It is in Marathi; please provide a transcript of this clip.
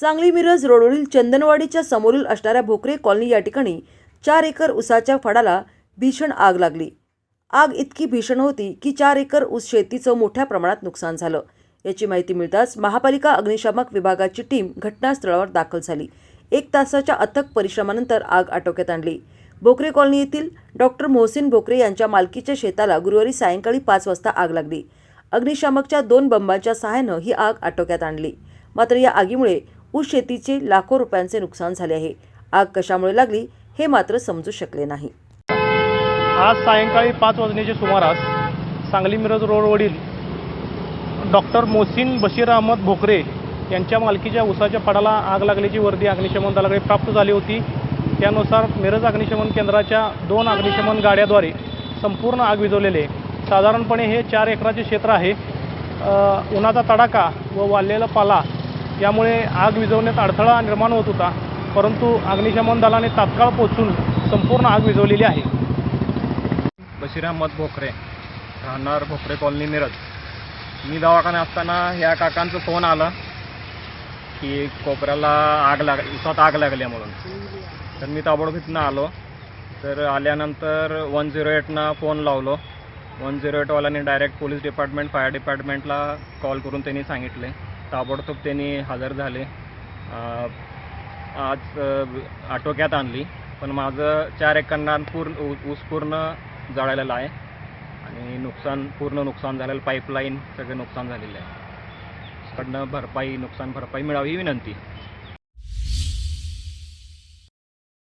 सांगली मिरज रोडवरील चंदनवाडीच्या समोरील असणाऱ्या भोकरे कॉलनी या ठिकाणी चार एकर ऊसाच्या फडाला भीषण आग लागली. आग इतकी भीषण होती की चार एकर ऊस शेतीचं मोठ्या प्रमाणात नुकसान झालं. याची माहिती मिळताच महापालिका अग्निशामक विभागाची टीम घटनास्थळावर दाखल झाली. एक तासाच्या अथक परिश्रमानंतर आग आटोक्यात आणली. भोकरे कॉलनी येथील डॉक्टर मोहसिन भोकरे यांच्या मालकीच्या शेताला गुरुवारी सायंकाळी पाच वाजता आग लागली. अग्निशामकच्या दोन बंबांच्या सहाय्यानं ही आग आटोक्यात आणली. मात्र या आगीमुळे ऊस शेतीचे लाखो रुपयांचे नुकसान झाले आहे. आग कशामुळे लागली हे मात्र समजू शकले नाही. आज सायंकाळी पाच वाजण्याच्या सुमारास सांगली मिरज रोडवरील डॉक्टर मोहसिन बशीर अहमद भोकरे यांच्या मालकीच्या उसाच्या फडाला आग लागल्याची वर्दी अग्निशमन दलाकडे प्राप्त झाली होती. त्यानुसार मिरज अग्निशमन केंद्राच्या दोन अग्निशमन गाड्याद्वारे संपूर्ण आग विझवलेले साधारणपणे हे चार एकराचे क्षेत्र आहे. उन्हाचा तडाखा व वाळलेला पाला यामुळे आग विझवण्यात अडथळा निर्माण होत होता परंतु अग्निशमन दलाने तात्काळ पोचून संपूर्ण आग विझवलेली आहे. बशीर अहमद भोकरे राहणार भोकरे कॉलनी मिरज. मी दवाखान्यात असताना ह्या काकांचं फोन आला की कोपऱ्याला आग लाग उसात आग लागली म्हणून. तर मी ताबडतोब इथनं आलो. तर आल्यानंतर वन झिरो एटनं फोन लावलो. वन झिरो एटवाल्यांनी डायरेक्ट पोलीस डिपार्टमेंट फायर डिपार्टमेंटला कॉल करून त्यांनी सांगितले. ताबडतोब त्यांनी हजर झाले. आज आटोक्यात आणली. पण माझं चार एकरांना पूर्ण ऊस पूर्ण जळालेला आहे. आणि नुकसान पूर्ण नुकसान झालेलं पाईपलाईन सगळं नुकसान झालेलं आहे. कडनं भरपाई नुकसान भरपाई मिळावी ही विनंती.